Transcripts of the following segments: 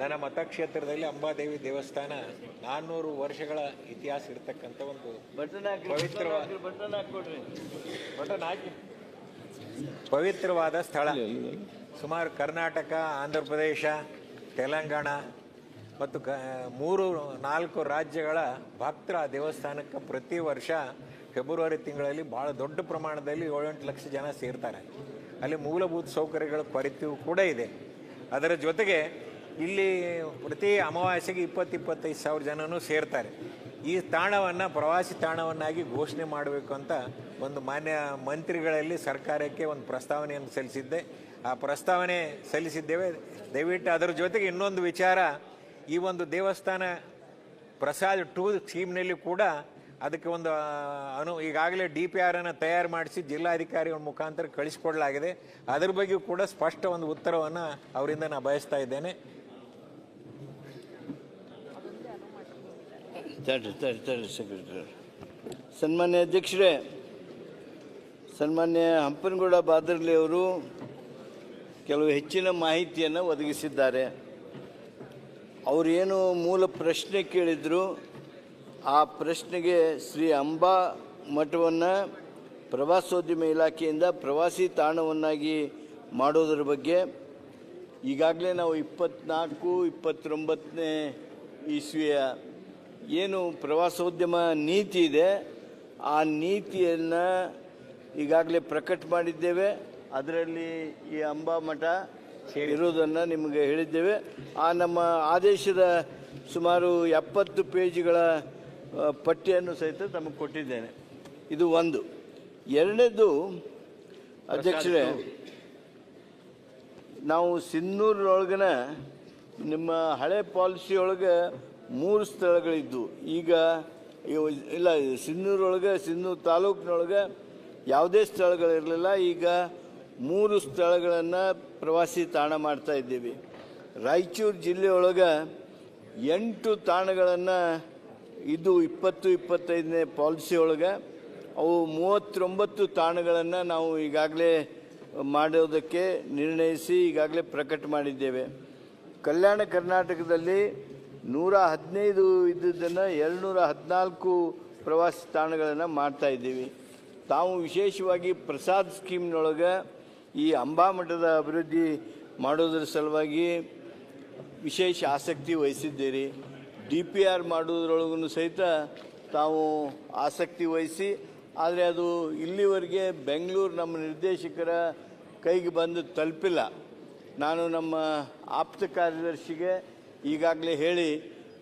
ನನ್ನ ಮತಕ್ಷೇತ್ರದಲ್ಲಿ ಅಂಬಾದೇವಿ ದೇವಸ್ಥಾನ ನಾನ್ನೂರು ವರ್ಷಗಳ ಇತಿಹಾಸ ಇರತಕ್ಕಂಥ ಒಂದು ಪವಿತ್ರವಾದ ಬಟನ್ ಬಟನ್ ಹಾಕಿ. ಪವಿತ್ರವಾದ ಸ್ಥಳ. ಸುಮಾರು ಕರ್ನಾಟಕ ಆಂಧ್ರ ಪ್ರದೇಶ ತೆಲಂಗಾಣ ಮತ್ತು ಕ ಮೂರು ನಾಲ್ಕು ರಾಜ್ಯಗಳ ಭಕ್ತರ ಆ ದೇವಸ್ಥಾನಕ್ಕೆ ಪ್ರತಿ ವರ್ಷ ಫೆಬ್ರವರಿ ತಿಂಗಳಲ್ಲಿ ಭಾಳ ದೊಡ್ಡ ಪ್ರಮಾಣದಲ್ಲಿ ಏಳೆಂಟು ಲಕ್ಷ ಜನ ಸೇರ್ತಾರೆ. ಅಲ್ಲಿ ಮೂಲಭೂತ ಸೌಕರ್ಯಗಳ ಕೊರತೆಯೂ ಕೂಡ ಇದೆ. ಅದರ ಜೊತೆಗೆ ಇಲ್ಲಿ ಪ್ರತಿ ಅಮಾವಾಸ್ಯೆಗೆ ಇಪ್ಪತ್ತು ಇಪ್ಪತ್ತೈದು ಸಾವಿರ ಜನನೂ ಸೇರ್ತಾರೆ. ಈ ತಾಣವನ್ನು, ಪ್ರವಾಸಿ ತಾಣವನ್ನಾಗಿ ಘೋಷಣೆ ಮಾಡಬೇಕು ಅಂತ ಒಂದು ಮಾನ್ಯ ಮಂತ್ರಿಗಳಲ್ಲಿ ಸರ್ಕಾರಕ್ಕೆ ಒಂದು ಪ್ರಸ್ತಾವನೆಯನ್ನು ಸಲ್ಲಿಸಿದ್ದೆ. ಆ ಪ್ರಸ್ತಾವನೆ ಸಲ್ಲಿಸಿದ್ದೇವೆ. ದಯವಿಟ್ಟು ಅದರ ಜೊತೆಗೆ ಇನ್ನೊಂದು ವಿಚಾರ, ಈ ಒಂದು ದೇವಸ್ಥಾನ ಪ್ರಸಾದ್ ಟೂ ಸ್ಕೀಮ್ನಲ್ಲಿ ಕೂಡ ಅದಕ್ಕೆ ಒಂದು ಅನು, ಈಗಾಗಲೇ ಡಿ ಪಿ ಆರ್ ಅನ್ನು ತಯಾರು ಮಾಡಿಸಿ ಜಿಲ್ಲಾಧಿಕಾರಿಗಳ ಮುಖಾಂತರ ಕಳಿಸಿಕೊಡಲಾಗಿದೆ. ಅದ್ರ ಬಗ್ಗೆ ಕೂಡ ಸ್ಪಷ್ಟ ಒಂದು ಉತ್ತರವನ್ನು ಅವರಿಂದ ನಾನು ಬಯಸ್ತಾ ಇದ್ದೇನೆ. ತಡ್ರಿ ತಡ್ರಿ ತಡ್ರಿ ಸೆಕ್ರೆಟರಿ ಸನ್ಮಾನ್ಯ ಅಧ್ಯಕ್ಷರೇ, ಸನ್ಮಾನ್ಯ ಹಂಪನಗೌಡ ಬಾದರ್ಲಿ ಅವರು ಕೆಲವು ಹೆಚ್ಚಿನ ಮಾಹಿತಿಯನ್ನು ಒದಗಿಸಿದ್ದಾರೆ. ಅವರೇನು ಮೂಲ ಪ್ರಶ್ನೆ ಕೇಳಿದರು, ಆ ಪ್ರಶ್ನೆಗೆ ಶ್ರೀ ಅಂಬಾ ಮಠವನ್ನು ಪ್ರವಾಸೋದ್ಯಮ ಇಲಾಖೆಯಿಂದ ಪ್ರವಾಸಿ ತಾಣವನ್ನಾಗಿ ಮಾಡೋದ್ರ ಬಗ್ಗೆ ಈಗಾಗಲೇ ನಾವು ಇಪ್ಪತ್ನಾಲ್ಕು, ಇಪ್ಪತ್ತೊಂಬತ್ತನೇ ಇಸ್ವಿಯ ಏನು ಪ್ರವಾಸೋದ್ಯಮ ನೀತಿ ಇದೆ, ಆ ನೀತಿಯನ್ನು ಈಗಾಗಲೇ ಪ್ರಕಟ ಮಾಡಿದ್ದೇವೆ. ಅದರಲ್ಲಿ ಈ ಅಂಬಾ ಮಠ ಇರೋದನ್ನು ನಿಮಗೆ ಹೇಳಿದ್ದೇವೆ. ಆ ನಮ್ಮ ಆದೇಶದ ಸುಮಾರು ಎಪ್ಪತ್ತು ಪೇಜ್ಗಳ ಪಟ್ಟಿಯನ್ನು ಸಹಿತ ತಮಗೆ ಕೊಟ್ಟಿದ್ದೇನೆ. ಇದು ಒಂದು. ಎರಡನೇದು, ಅಧ್ಯಕ್ಷರೇ, ನಾವು ಸಿನ್ನೂರೊಳಗನ ನಿಮ್ಮ ಹಳೆ ಪಾಲಿಸಿ ಒಳಗೆ ಮೂರು ಸ್ಥಳಗಳಿದ್ದು. ಈಗ ಇಲ್ಲ, ಸಿನ್ನೂರೊಳಗೆ, ಸಿನ್ನೂರು ತಾಲೂಕಿನೊಳಗೆ ಯಾವುದೇ ಸ್ಥಳಗಳಿರಲಿಲ್ಲ. ಈಗ ಮೂರು ಸ್ಥಳಗಳನ್ನು ಪ್ರವಾಸಿ ತಾಣ ಮಾಡ್ತಾ ಇದ್ದೀವಿ. ರಾಯಚೂರು ಜಿಲ್ಲೆಯೊಳಗೆ ಎಂಟು ತಾಣಗಳನ್ನು ಇದು ಇಪ್ಪತ್ತು, ಇಪ್ಪತ್ತೈದನೇ ಪಾಲಿಸಿಯೊಳಗೆ ಅವು ಮೂವತ್ತೊಂಬತ್ತು ತಾಣಗಳನ್ನು ನಾವು ಈಗಾಗಲೇ ಮಾಡೋದಕ್ಕೆ ನಿರ್ಣಯಿಸಿ ಈಗಾಗಲೇ ಪ್ರಕಟ ಮಾಡಿದ್ದೇವೆ. ಕಲ್ಯಾಣ ಕರ್ನಾಟಕದಲ್ಲಿ ನೂರ ಹದಿನೈದು ಇದ್ದದ್ದನ್ನು ಎರಡುನೂರ ಹದಿನಾಲ್ಕು ಪ್ರವಾಸಿ ತಾಣಗಳನ್ನು ಮಾಡ್ತಾ ಇದ್ದೀವಿ. ತಾವು ವಿಶೇಷವಾಗಿ ಪ್ರಸಾದ್ ಸ್ಕೀಮ್ನೊಳಗೆ ಈ ಅಂಬಾಮಠದ ಅಭಿವೃದ್ಧಿ ಮಾಡೋದ್ರ ಸಲುವಾಗಿ ವಿಶೇಷ ಆಸಕ್ತಿ ವಹಿಸಿದ್ದೀರಿ. ಡಿ ಪಿ ಆರ್ ಮಾಡೋದ್ರೊಳಗೂ ಸಹಿತ ತಾವು ಆಸಕ್ತಿ ವಹಿಸಿ, ಆದರೆ ಅದು ಇಲ್ಲಿವರೆಗೆ ಬೆಂಗಳೂರು ನಮ್ಮ ನಿರ್ದೇಶಕರ ಕೈಗೆ ಬಂದು ತಲುಪಿಲ್ಲ. ನಾನು ನಮ್ಮ ಆಪ್ತ ಕಾರ್ಯದರ್ಶಿಗೆ ಈಗಾಗಲೇ ಹೇಳಿ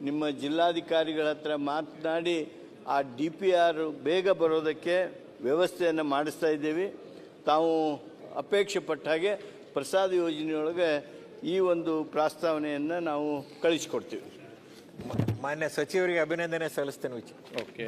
ನಿಮ್ಮ ಜಿಲ್ಲಾಧಿಕಾರಿಗಳ ಹತ್ರ ಮಾತನಾಡಿ ಆ ಡಿ ಪಿ ಆರ್ ಬೇಗ ಬರೋದಕ್ಕೆ ವ್ಯವಸ್ಥೆಯನ್ನು ಮಾಡಿಸ್ತಾ ಇದ್ದೀವಿ. ತಾವು ಅಪೇಕ್ಷೆ ಪಟ್ಟ ಹಾಗೆ ಪ್ರಸಾದ ಯೋಜನೆಯೊಳಗೆ ಈ ಒಂದು ಪ್ರಸ್ತಾವನೆಯನ್ನು ನಾವು ಕಳಿಸ್ಕೊಡ್ತೀವಿ. ಮಾನ್ಯ ಸಚಿವರಿಗೆ ಅಭಿನಂದನೆ ಸಲ್ಲಿಸ್ತೇನೆ ವಿಚಿ ಓಕೆ